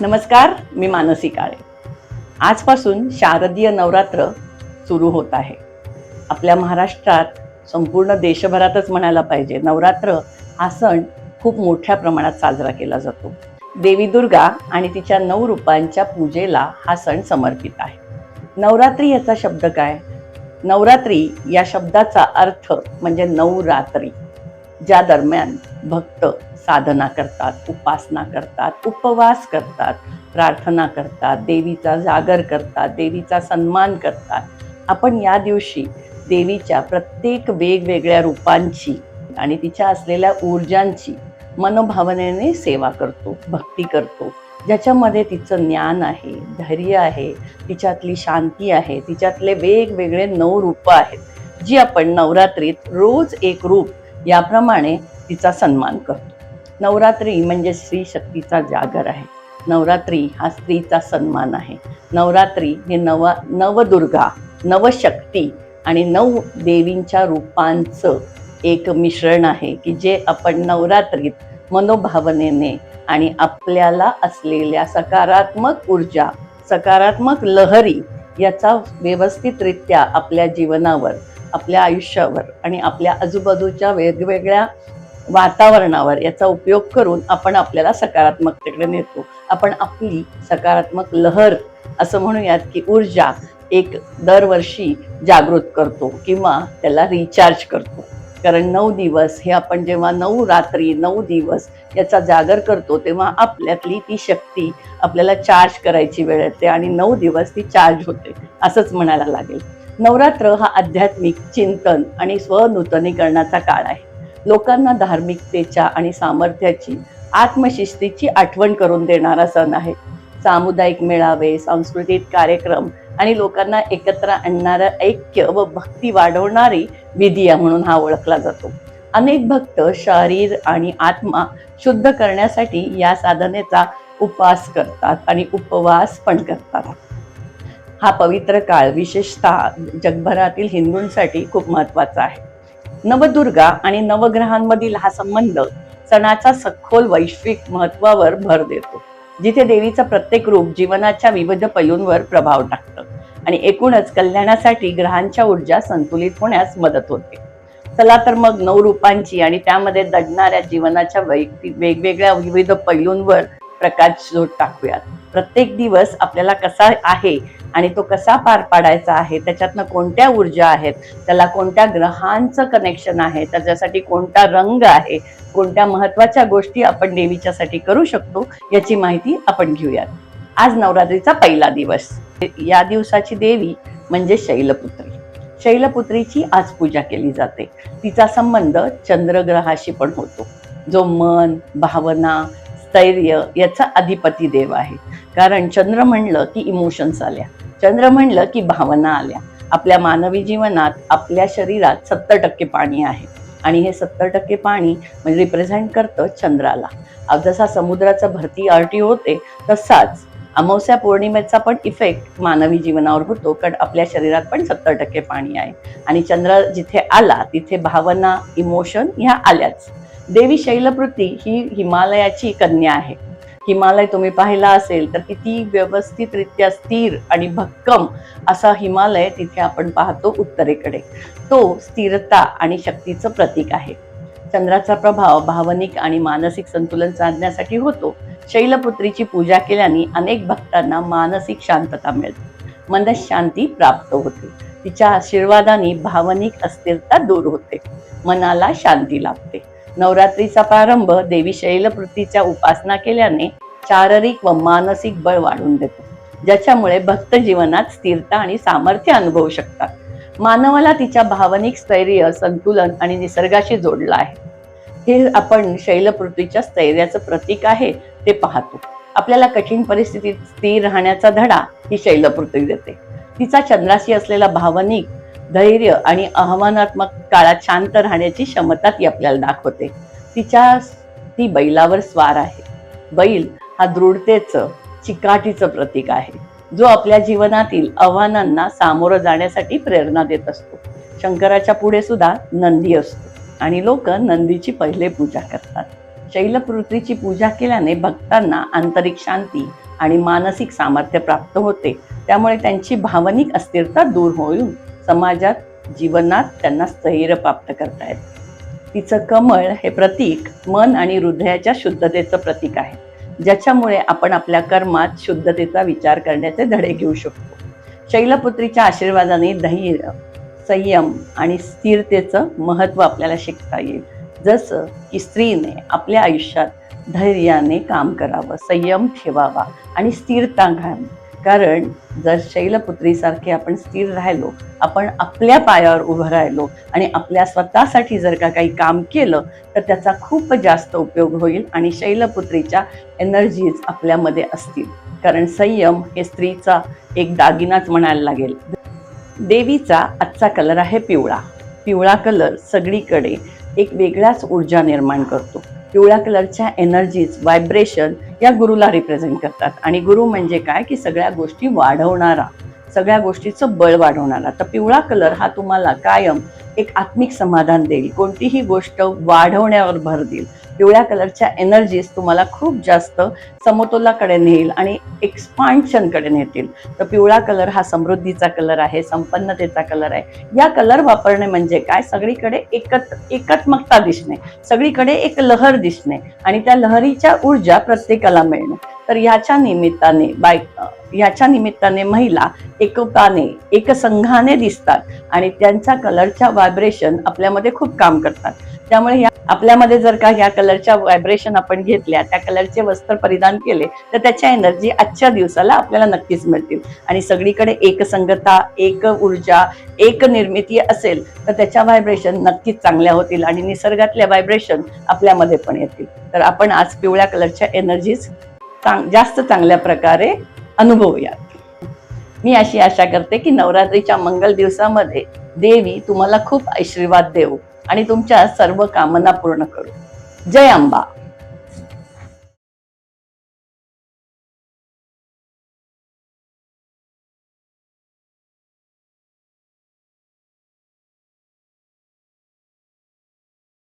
नमस्कार मी मानसी काळे. आजपासून शारदीय नवरात्र सुरू होत आहे. आपल्या महाराष्ट्रात संपूर्ण देशभरातच म्हणायला पाहिजे नवरात्र हा सण खूप मोठ्या प्रमाणात साजरा केला जातो. देवी दुर्गा आणि तिच्या नऊ रूपांच्या पूजेला हा सण समर्पित आहे. नवरात्री याचा शब्द काय? नवरात्री या शब्दाचा अर्थ म्हणजे नऊ रात्री ज्या दरम्यान भक्त साधना करतात उपासना करतात उपवास करतात प्रार्थना करतात देवीचा जागर करतात देवीचा सन्मान करतात. आपण या दिवशी देवीच्या प्रत्येक वेगवेगळ्या रूपांची आणि तिच्या असलेल्या ऊर्जांची मनोभावनेने सेवा करतो भक्ती करतो. ज्याच्यामध्ये तिचं ज्ञान आहे धैर्य आहे तिच्यातली शांती आहे तिच्यातले वेगवेगळे नऊ रूपं आहेत. जी आपण नवरात्रीत रोज एक रूप याप्रमाणे तिचा सन्मान करतो. नवरात्री म्हणजे स्त्री शक्तीचा जागर आहे. नवरात्री हा स्त्रीचा सन्मान आहे. नवरात्री हे नवा नवदुर्गा नवशक्ती आणि नऊ देवींच्या रूपांचं एक मिश्रण आहे की जे आपण नवरात्रीत मनोभावनेने आणि आपल्याला असलेल्या सकारात्मक ऊर्जा सकारात्मक लहरी याचा व्यवस्थितरित्या आपल्या जीवनावर आपल्या आयुष्यावर आणि आपल्या आजूबाजूच्या वेगवेगळ्या वातावरणावर याचा उपयोग करून आपण आपल्याला सकारात्मकतेकडे नेतो. आपण आपली सकारात्मक लहर असं म्हणूयात की ऊर्जा एक दरवर्षी जागृत करतो किंवा त्याला रिचार्ज करतो. कारण नऊ दिवस हे आपण जेव्हा नऊ रात्री नऊ दिवस याचा जागर करतो तेव्हा आपल्यातली ती शक्ती आपल्याला चार्ज करायची वेळ येते आणि नऊ दिवस ती चार्ज होते असंच म्हणायला लागेल. नवरात्र हा आध्यात्मिक चिंतन आणि स्वनूतनीकरणाचा काळ आहे. लोकांना धार्मिकतेच्या आणि सामर्थ्याची आत्मशिस्तीची आठवण करून देणारा सण आहे. सामुदायिक मेळावे सांस्कृतिक कार्यक्रम आणि लोकांना एकत्र आणणारं ऐक्य व भक्ती वाढवणारी विधी म्हणून हा ओळखला जातो. अनेक भक्त शरीर आणि आत्मा शुद्ध करण्यासाठी या साधनेचा उपास करतात आणि उपवास पण करतात. हा पवित्र काळ विशेषतः जगभरातील हिंदूंसाठी खूप महत्त्वाचा आहे. नवदुर्गा आणि नवग्रहांमधील हा संबंध सणाचा सखोल वैश्विक महत्वावर भर देतो जिथे देवीचं प्रत्येक रूप जीवनाच्या विविध पैलूंवर प्रभाव टाकतं. आणि एकूणच कल्याणासाठी ग्रहांच्या ऊर्जा संतुलित होण्यास मदत होते. चला तर मग नऊ रूपांची आणि त्यामध्ये दडणाऱ्या जीवनाच्या वेगवेगळ्या विविध पैलूंवर प्रकाश जोड टाकूयात. प्रत्येक दिवस आपल्याला कसा आहे आणि तो कसा पार पाडायचा आहे त्याच्यातनं कोणत्या ऊर्जा आहेत त्याला कोणत्या ग्रहांचं कनेक्शन आहे त्याच्यासाठी कोणता रंग आहे कोणत्या महत्त्वाच्या गोष्टी आपण देवीच्यासाठी करू शकतो याची माहिती आपण घेऊयात. आज नवरात्रीचा पहिला दिवस. या दिवसाची देवी म्हणजे शैलपुत्री. शैलपुत्रीची आज पूजा केली जाते. तिचा संबंध चंद्रग्रहाशी पण होतो. जो मन भावना स्थैर्य याचा अधिपती देव आहे. कारण चंद्र म्हणलं की इमोशन्स आल्या. चंद्र म्हणलं की भावना आल्या. आपल्या मानवी जीवनात आपल्या शरीरात सत्तर टक्के पाणी आहे. आणि हे सत्तर टक्के पाणी म्हणजे रिप्रेझेंट करतं चंद्राला. जसा समुद्राचा भरती आरटी होते तसाच अमावस्या पौर्णिमेचा पण इफेक्ट मानवी जीवनावर होतो. कारण आपल्या शरीरात पण सत्तर टक्के पाणी आहे. आणि चंद्र जिथे आला तिथे भावना इमोशन ह्या आल्याच. देवी शैलपृथ्वी ही हिमालयाची कन्या आहे. हिमालय तुम्ही पाहिला असेल तर किती व्यवस्थितरित्या स्थिर आणि भक्कम असा हिमालय तिथे आपण पाहतो उत्तरेकडे. तो स्थिरता आणि शक्तीचं प्रतीक आहे. चंद्राचा प्रभाव भावनिक आणि मानसिक संतुलन साधण्यासाठी होतो. शैलपुत्रीची पूजा केल्याने अनेक भक्तांना मानसिक शांतता मिळते. मनशांती प्राप्त होते. तिच्या आशीर्वादाने भावनिक अस्थिरता दूर होते. मनाला शांती लाभते. नवरात्रीचा प्रारंभ देवी शैलपृथ्वीच्या उपासना केल्याने शारीरिक व मानसिक बळ वाढून देतो. ज्याच्यामुळे भक्त जीवनात स्थिरता आणि सामर्थ्य अनुभवू शकतात. मानवाला तिच्या भावनिक स्थैर्य संतुलन आणि निसर्गाशी जोडलं आहे. हे आपण शैलपृथ्वीच्या स्थैर्याचं प्रतीक आहे ते पाहतो. आपल्याला कठीण परिस्थितीत स्थिर राहण्याचा धडा ही शैलपृथ्वी देते. तिचा चंद्राशी असलेला भावनिक धैर्य आणि आव्हानात्मक काळात शांत राहण्याची क्षमता ती आपल्याला दाखवते. तिच्या ती बैलावर स्वार आहे. बैल हा दृढतेचं चिकाटीचं प्रतीक आहे. जो आपल्या जीवनातील आव्हानांना सामोरं जाण्यासाठी प्रेरणा देत असतो. शंकराच्या पुढे सुद्धा नंदी असतो आणि लोक नंदीची पहिले पूजा करतात. शैलपृथ्वीची पूजा केल्याने भक्तांना आंतरिक शांती आणि मानसिक सामर्थ्य प्राप्त होते. त्यामुळे त्यांची भावनिक अस्थिरता दूर होऊन समाजात जीवनात त्यांना स्थैर्य प्राप्त करता तिचं कमळ हे प्रतीक मन आणि हृदयाच्या शुद्धतेचं प्रतीक आहे ज्याच्यामुळे आपण आपल्या कर्मात शुद्धतेचा विचार करण्याचे धडे घेऊ शकतो. शैलपुत्रीच्या आशीर्वादाने धैर्य संयम आणि स्थिरतेचं महत्त्व आपल्याला शिकता येईल. जसं की स्त्रीने आपल्या आयुष्यात धैर्याने काम करावं संयम ठेवावा आणि स्थिरता घ्यावी कारण जर शैलपुत्रीसारखे आपण स्थिर राहिलो आपण आपल्या पायावर उभं राहिलो आणि आपल्या स्वतःसाठी जर का काही काम केलं तर त्याचा खूप जास्त उपयोग होईल आणि शैलपुत्रीच्या एनर्जीज आपल्यामध्ये असतील. कारण संयम हे स्त्रीचा एक दागिनाच म्हणायला लागेल. देवीचा आजचा कलर आहे पिवळा. पिवळा कलर सगळीकडे एक वेगळ्याच ऊर्जा निर्माण करतो. पिवळ्या कलरच्या एनर्जीज व्हायब्रेशन या गुरुला रिप्रेझेंट करतात. आणि गुरु म्हणजे काय? की सगळ्या गोष्टी वाढवणारा. सगळ्या गोष्टीचं बळ वाढवणारा. तर पिवळा कलर हा तुम्हाला कायम एक आत्मिक समाधान देईल. कोणतीही गोष्ट वाढवण्यावर भर देईल. पिवळ्या कलरच्या एनर्जीज तुम्हाला खूप जास्त समतोलाकडे नेईल आणि एक्सपान्शनकडे नेतील. तर पिवळा कलर हा समृद्धीचा कलर आहे संपन्नतेचा कलर आहे. या कलर वापरणे म्हणजे काय? सगळीकडे एकत एकात्मकता दिसणे. सगळीकडे एक लहर दिसणे आणि त्या लहरीच्या ऊर्जा प्रत्येकाला मिळणे. तर ह्याच्या निमित्ताने बाय याच्या निमित्ताने महिला एकताने एकसंघाने दिसतात आणि त्यांच्या कलरच्या व्हायब्रेशन आपल्यामध्ये खूप काम करतात. त्यामुळे ह्या आपल्यामध्ये जर का ह्या कलरच्या व्हायब्रेशन आपण घेतल्या त्या कलरचे वस्त्र परिधान केले तर त्याच्या एनर्जी आजच्या दिवसाला आपल्याला नक्कीच मिळतील. आणि सगळीकडे एकसंगता एक ऊर्जा एक निर्मिती असेल तर त्याच्या व्हायब्रेशन नक्कीच चांगल्या होतील आणि निसर्गातल्या व्हायब्रेशन आपल्यामध्ये पण येतील. तर आपण आज पिवळ्या कलरच्या एनर्जीज चांग जास्त चांगल्या प्रकारे अनुभवूयात. मी अशी आशा करते की नवरात्रीच्या मंगल दिवसामध्ये देवी तुम्हाला खूप आशीर्वाद देऊ आणि तुमच्या सर्व कामना पूर्ण करू. जय अंबा.